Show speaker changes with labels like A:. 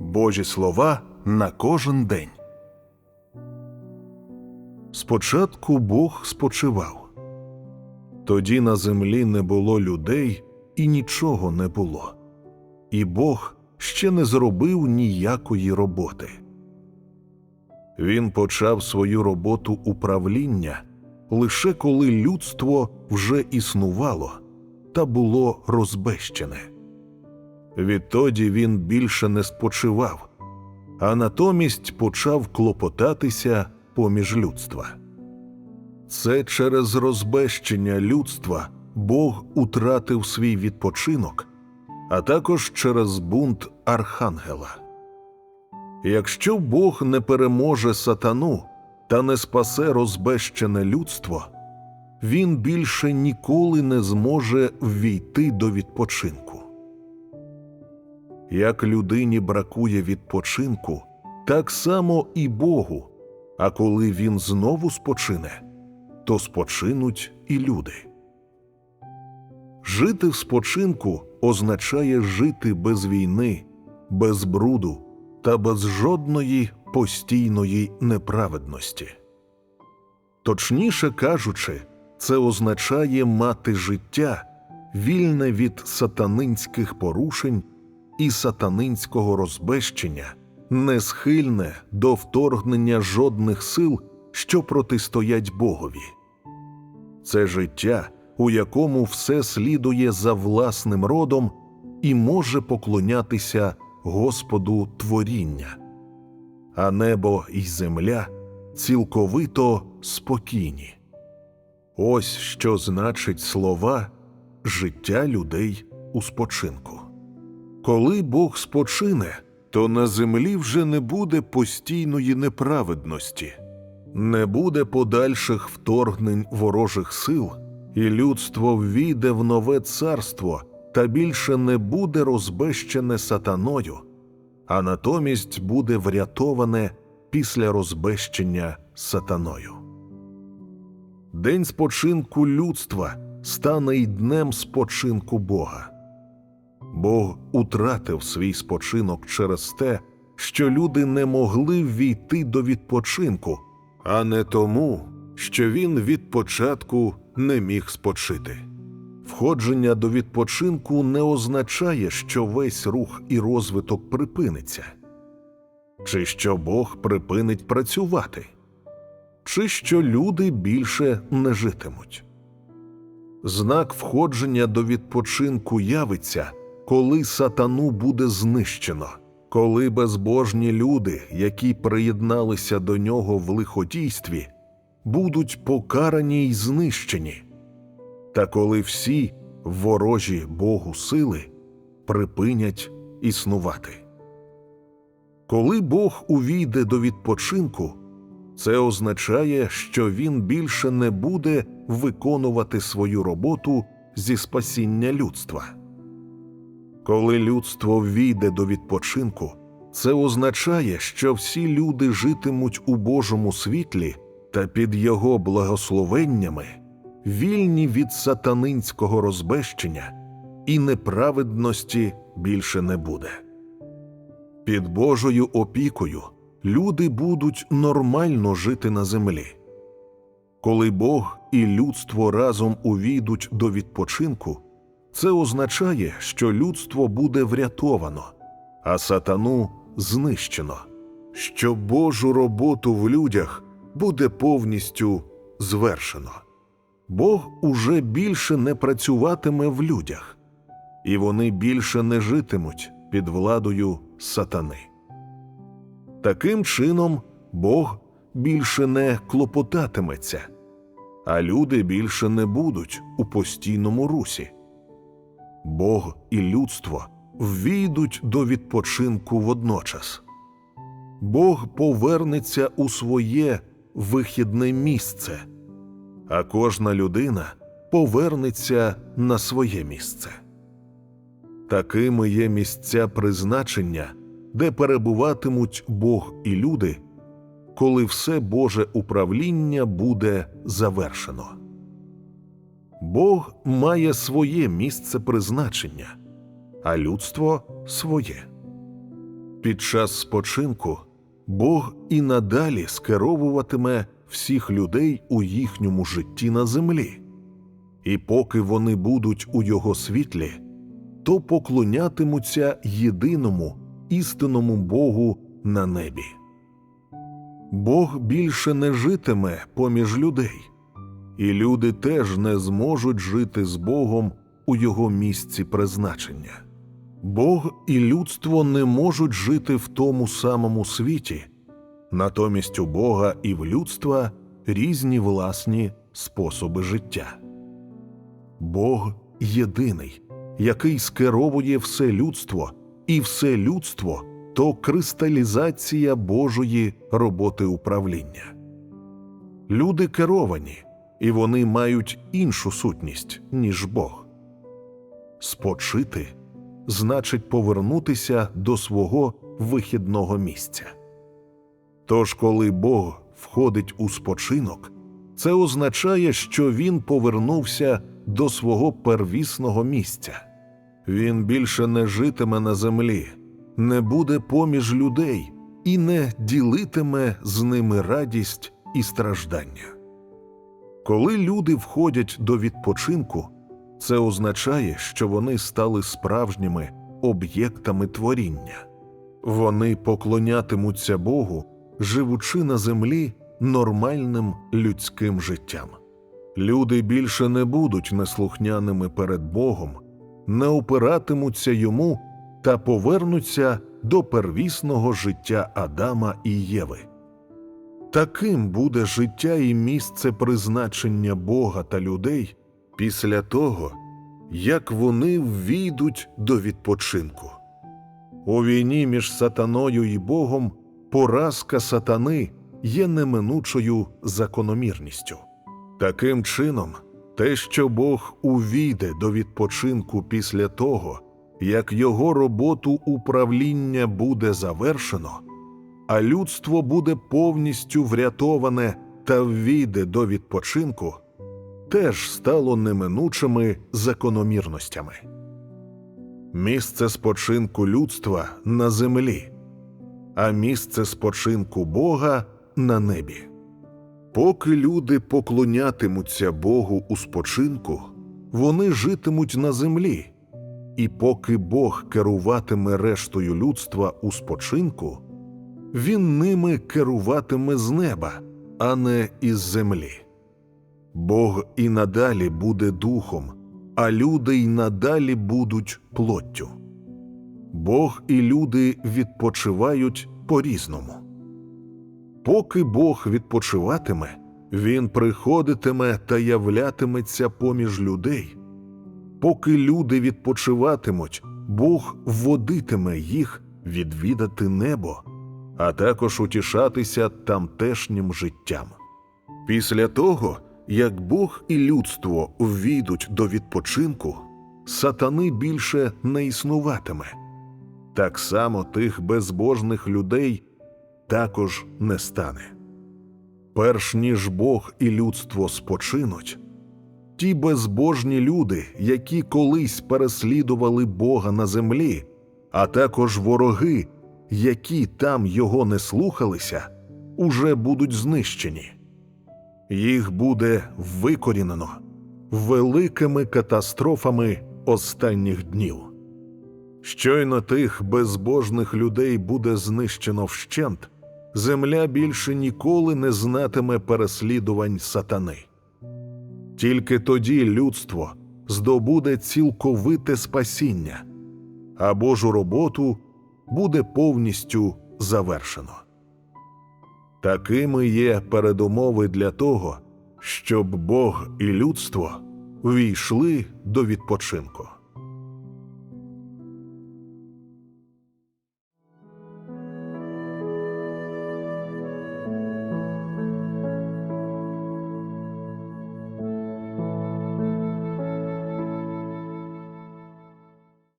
A: Божі слова на кожен день. Спочатку Бог спочивав. Тоді на землі не було людей і нічого не було. І Бог ще не зробив ніякої роботи. Він почав свою роботу управління лише коли людство вже існувало та було розбещене. Відтоді він більше не спочивав, а натомість почав клопотатися поміж людства. Це через розбещення людства Бог утратив свій відпочинок, а також через бунт архангела. Якщо Бог не переможе сатану та не спасе розбещене людство, він більше ніколи не зможе ввійти до відпочинку. Як людині бракує відпочинку, так само і Богу, а коли він знову спочине, то спочинуть і люди. Жити в спочинку означає жити без війни, без бруду та без жодної постійної неправедності. Точніше кажучи, це означає мати життя, вільне від сатанинських порушень і сатанинського розбещення, не схильне до вторгнення жодних сил, що протистоять Богові. Це життя, у якому все слідує за власним родом і може поклонятися Господу творіння, а небо і земля цілковито спокійні. Ось що значить слова життя людей у спочинку. Коли Бог спочине, то на землі вже не буде постійної неправедності, не буде подальших вторгнень ворожих сил, і людство ввійде в нове царство та більше не буде розбещене сатаною, а натомість буде врятоване після розбещення сатаною. День спочинку людства стане й днем спочинку Бога. Бог утратив свій спочинок через те, що люди не могли ввійти до відпочинку, а не тому, що він від початку не міг спочити. Входження до відпочинку не означає, що весь рух і розвиток припиниться, чи що Бог припинить працювати, чи що люди більше не житимуть. Знак входження до відпочинку явиться, коли сатану буде знищено, коли безбожні люди, які приєдналися до нього в лиходійстві, будуть покарані й знищені, та коли всі ворожі Богу сили припинять існувати. Коли Бог увійде до відпочинку, це означає, що він більше не буде виконувати свою роботу зі спасіння людства. Коли людство ввійде до відпочинку, це означає, що всі люди житимуть у Божому світлі та під його благословеннями, вільні від сатанинського розбещення, і неправедності більше не буде. Під Божою опікою люди будуть нормально жити на землі. Коли Бог і людство разом увійдуть до відпочинку, це означає, що людство буде врятовано, а сатану знищено, що Божу роботу в людях буде повністю звершено. Бог уже більше не працюватиме в людях, і вони більше не житимуть під владою сатани. Таким чином, Бог більше не клопотатиметься, а люди більше не будуть у постійному русі. Бог і людство ввійдуть до відпочинку водночас. Бог повернеться у своє вихідне місце, а кожна людина повернеться на своє місце. Такими є місця призначення, де перебуватимуть Бог і люди, коли все Боже управління буде завершено. Бог має своє місце призначення, а людство своє. Під час спочинку Бог і надалі скеровуватиме всіх людей у їхньому житті на землі, і поки вони будуть у його світлі, то поклонятимуться єдиному істинному Богу на небі. Бог більше не житиме поміж людей, і люди теж не зможуть жити з Богом у його місці призначення. Бог і людство не можуть жити в тому самому світі, натомість у Бога і в людства різні власні способи життя. Бог єдиний, який скеровує все людство, і все людство то кристалізація Божої роботи управління. Люди керовані, і вони мають іншу сутність, ніж Бог. Спочити значить повернутися до свого вихідного місця. Тож, коли Бог входить у спочинок, це означає, що він повернувся до свого первісного місця. Він більше не житиме на землі, не буде поміж людей і не ділитиме з ними радість і страждання. Коли люди входять до відпочинку, це означає, що вони стали справжніми об'єктами творіння. Вони поклонятимуться Богу, живучи на землі нормальним людським життям. Люди більше не будуть неслухняними перед Богом, не опиратимуться йому та повернуться до первісного життя Адама і Єви. Таким буде життя і місце призначення Бога та людей після того, як вони ввійдуть до відпочинку. У війні між сатаною і Богом поразка сатани є неминучою закономірністю. Таким чином, те, що Бог увійде до відпочинку після того, як його роботу управління буде завершено, а людство буде повністю врятоване та ввійде до відпочинку, теж стало неминучими закономірностями. Місце спочинку людства на землі, а місце спочинку Бога на небі. Поки люди поклонятимуться Богу у спочинку, вони житимуть на землі, і поки Бог керуватиме рештою людства у спочинку, він ними керуватиме з неба, а не із землі. Бог і надалі буде духом, а люди й надалі будуть плоттю. Бог і люди відпочивають по різному. Поки Бог відпочиватиме, Він приходитиме та являтиметься поміж людей. Поки люди відпочиватимуть, Бог вводитиме їх відвідати небо, а також утішатися тамтешнім життям. Після того, як Бог і людство ввійдуть до відпочинку, сатани більше не існуватиме. Так само тих безбожних людей також не стане. Перш ніж Бог і людство спочинуть, ті безбожні люди, які колись переслідували Бога на землі, а також вороги, які там його не слухалися, уже будуть знищені. Їх буде викорінено великими катастрофами останніх днів. Щойно тих безбожних людей буде знищено вщент, земля більше ніколи не знатиме переслідувань сатани. Тільки тоді людство здобуде цілковите спасіння, а Божу роботу буде повністю завершено. Такими є передумови для того, щоб Бог і людство війшли до відпочинку.